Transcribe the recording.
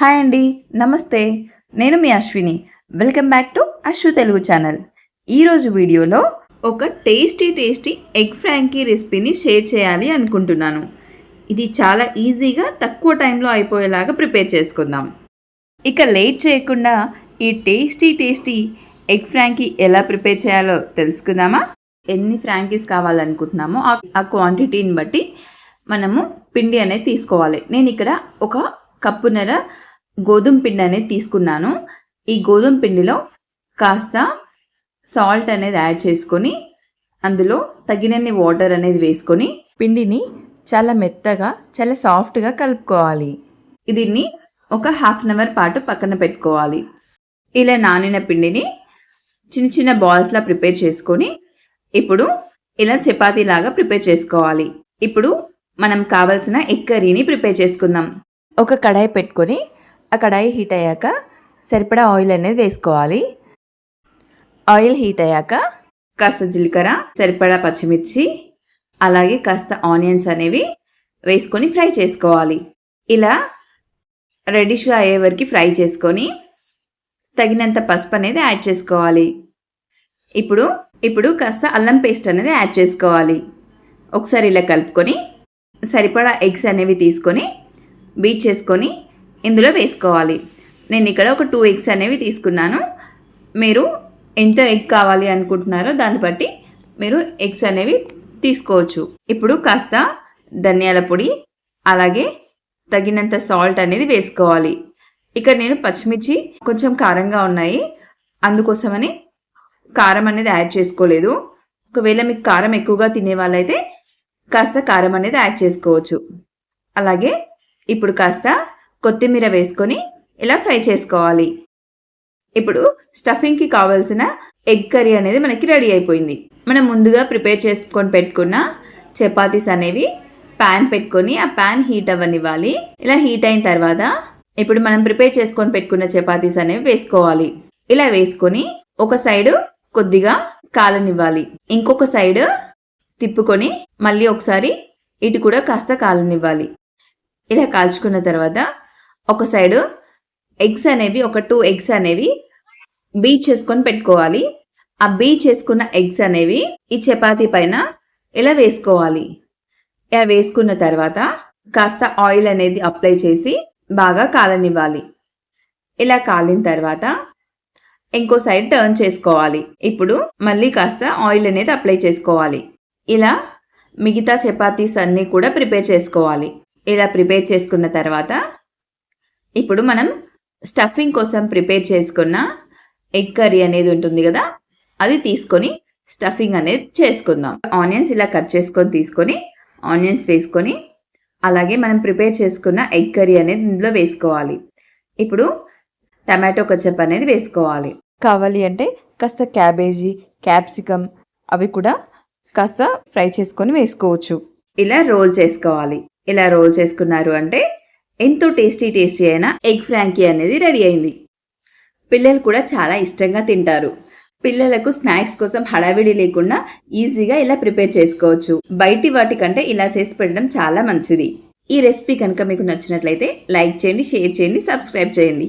Hi అండి నమస్తే. నేను మీ Ashwini. Welcome back to Ashwu Telugu channel. ఈరోజు వీడియోలో ఒక టేస్టీ టేస్టీ ఎగ్ ఫ్రాంకీ రెసిపీని షేర్ చేయాలి అనుకుంటున్నాను. ఇది చాలా ఈజీగా తక్కువ టైంలో అయిపోయేలాగా ప్రిపేర్ చేసుకుందాం. ఇక లేట్ చేయకుండా ఈ టేస్టీ టేస్టీ ఎగ్ ఫ్రాంకీ ఎలా ప్రిపేర్ చేయాలో తెలుసుకుందామా? ఎన్ని ఫ్రాంకీస్ కావాలనుకుంటున్నామో ఆ- క్వాంటిటీని బట్టి మనము పిండి అనేది తీసుకోవాలి. నేను ఇక్కడ ఒక కప్పున్నర గోధుమ పిండి అనేది తీసుకున్నాను. ఈ గోధుమ పిండిలో కాస్త సాల్ట్ అనేది యాడ్ చేసుకొని అందులో తగినన్ని వాటర్ అనేది వేసుకొని పిండిని చాలా మెత్తగా చాలా సాఫ్ట్గా కలుపుకోవాలి. దీన్ని ఒక హాఫ్ అన్ అవర్ పాటు పక్కన పెట్టుకోవాలి. ఇలా నానిన పిండిని చిన్న చిన్న బాల్స్లా ప్రిపేర్ చేసుకొని ఇప్పుడు ఇలా చపాతీలాగా ప్రిపేర్ చేసుకోవాలి. ఇప్పుడు మనం కావలసిన ఎగ్ కర్రీని ప్రిపేర్ చేసుకుందాం. ఒక కడాయి పెట్టుకొని ఆ కడాయి హీట్ అయ్యాక సరిపడా ఆయిల్ అనేది వేసుకోవాలి. ఆయిల్ హీట్ అయ్యాక కాస్త జీలకర్ర సరిపడా పచ్చిమిర్చి అలాగే కాస్త ఆనియన్స్ అనేవి వేసుకొని ఫ్రై చేసుకోవాలి. ఇలా రెడిష్గా అయ్యే వరకు ఫ్రై చేసుకొని తగినంత పసుపు అనేది యాడ్ చేసుకోవాలి. ఇప్పుడు ఇప్పుడు కాస్త అల్లం పేస్ట్ అనేది యాడ్ చేసుకోవాలి. ఒకసారి ఇలా కలుపుకొని సరిపడా ఎగ్స్ అనేవి తీసుకొని బీట్ చేసుకొని ఇందులో వేసుకోవాలి. నేను ఇక్కడ ఒక టూ ఎగ్స్ అనేవి తీసుకున్నాను. మీరు ఎంత ఎగ్ కావాలి అనుకుంటున్నారో దాన్ని బట్టి మీరు ఎగ్స్ అనేవి తీసుకోవచ్చు. ఇప్పుడు కాస్త ధనియాల పొడి అలాగే తగినంత సాల్ట్ అనేది వేసుకోవాలి. ఇక్కడ నేను పచ్చిమిర్చి కొంచెం కారంగా ఉన్నాయి. అందుకోసమని కారం అనేది యాడ్ చేసుకోలేదు. ఒకవేళ మీకు కారం ఎక్కువగా తినే వాళ్ళైతే కాస్త కారం అనేది యాడ్ చేసుకోవచ్చు. అలాగే ఇప్పుడు కాస్త కొత్తిమీర వేసుకొని ఇలా ఫ్రై చేసుకోవాలి. ఇప్పుడు స్టఫింగ్కి కావాల్సిన ఎగ్ కర్రీ అనేది మనకి రెడీ అయిపోయింది. మనం ముందుగా ప్రిపేర్ చేసుకొని పెట్టుకున్న చపాతీస్ అనేవి ప్యాన్ పెట్టుకొని ఆ ప్యాన్ హీట్ అవ్వనివ్వాలి. ఇలా హీట్ అయిన తర్వాత ఇప్పుడు మనం ప్రిపేర్ చేసుకొని పెట్టుకున్న చపాతీస్ అనేవి వేసుకోవాలి. ఇలా వేసుకొని ఒక సైడు కొద్దిగా కాలనివ్వాలి. ఇంకొక సైడ్ తిప్పుకొని మళ్ళీ ఒకసారి ఇటు కూడా కాస్త కాలనివ్వాలి. ఇలా కాల్చుకున్న తర్వాత ఒక సైడు ఎగ్స్ అనేవి ఒక టూ ఎగ్స్ అనేవి బీట్ చేసుకొని పెట్టుకోవాలి. ఆ బీట్ చేసుకున్న ఎగ్స్ అనేవి ఈ చపాతీ పైన ఇలా వేసుకోవాలి. ఇలా వేసుకున్న తర్వాత కాస్త ఆయిల్ అనేది అప్లై చేసి బాగా కాలనివ్వాలి. ఇలా కాలిన తర్వాత ఇంకో సైడ్ టర్న్ చేసుకోవాలి. ఇప్పుడు మళ్ళీ కాస్త ఆయిల్ అనేది అప్లై చేసుకోవాలి. ఇలా మిగతా చపాతీస్ అన్నీ కూడా ప్రిపేర్ చేసుకోవాలి. ఇలా ప్రిపేర్ చేసుకున్న తర్వాత ఇప్పుడు మనం స్టఫింగ్ కోసం ప్రిపేర్ చేసుకున్న ఎగ్ కర్రీ అనేది ఉంటుంది కదా అది తీసుకొని స్టఫింగ్ అనేది చేసుకుందాం. ఆనియన్స్ ఇలా కట్ చేసుకొని తీసుకొని ఆనియన్స్ వేసుకొని అలాగే మనం ప్రిపేర్ చేసుకున్న ఎగ్ కర్రీ అనేది ఇందులో వేసుకోవాలి. ఇప్పుడు టమాటో కచప్ అనేది వేసుకోవాలి. కావాలి అంటే కాస్త క్యాబేజీ క్యాప్సికమ్ అవి కూడా కాస్త ఫ్రై చేసుకొని వేసుకోవచ్చు. ఇలా రోల్ చేసుకోవాలి. ఇలా రోల్ చేసుకున్నారు అంటే ఎంతో టేస్టీ టేస్టీ అయిన ఎగ్ ఫ్రాంకీ అనేది రెడీ అయింది. పిల్లలు కూడా చాలా ఇష్టంగా తింటారు. పిల్లలకు స్నాక్స్ కోసం హడావిడి లేకుండా ఈజీగా ఇలా ప్రిపేర్ చేసుకోవచ్చు. బయటి వాటికంటే ఇలా చేసి పెట్టడం చాలా మంచిది. ఈ రెసిపీ కనుక మీకు నచ్చినట్లయితే లైక్ చేయండి షేర్ చేయండి సబ్స్క్రైబ్ చేయండి.